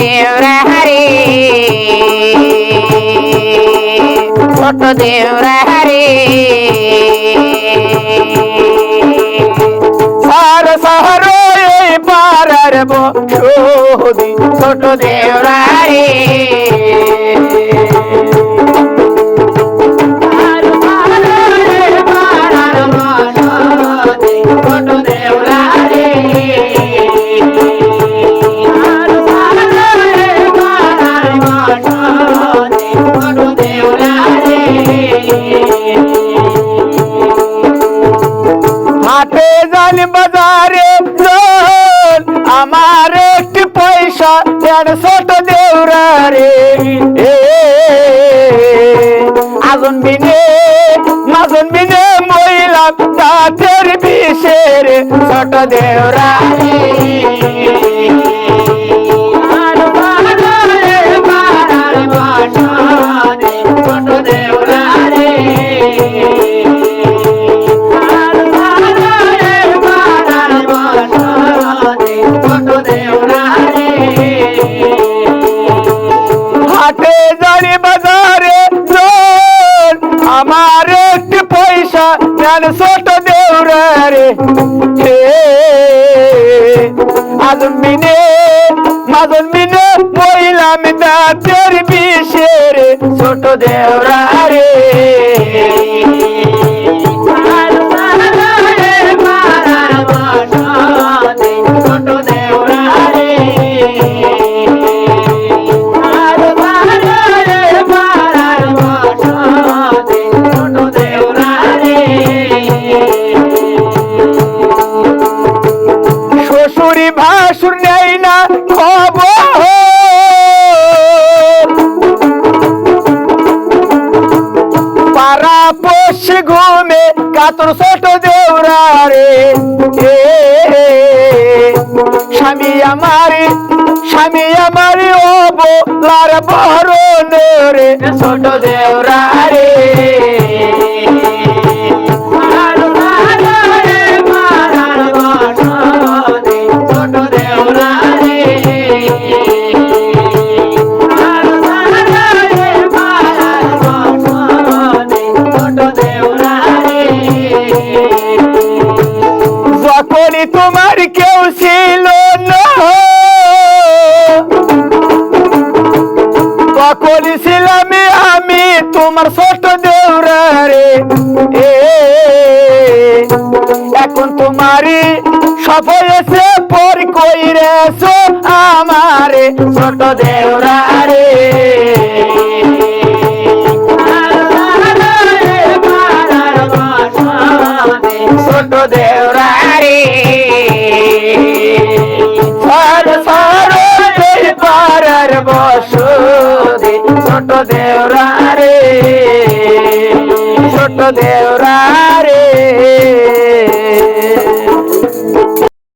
ଦେବର ହରି ଛୋଟ ଦେବର ହରି ସାର ସହର ଏଇ ପାରବ ଛୋଟ ଦେବର ହରି হাটে যান বাজারে যান আমার একটি পয়সা দেড়শোট দেউরা রে এ, আগুন বিনে মাগুন বিনে মহিলা তাদের বিষের ছোট দেউরা হাটে আগুন বিনে মাগুন বিনে মহিলাম তাঁতের বিষের ছোট দেউরা পাড়া ঘুমে কাতর ছোট দেউরা রে স্বামী আমার স্বামী আমার ও বোলার বড় রে ছোট দেউরা তখনই ছিলাম আমি তোমার ছোট দেউরা রে। এ, এখন তোমারই হয়েছে পর কইরেছ আমারে ছোট দেউরা রে। ছোট দেউরা দেউরা রে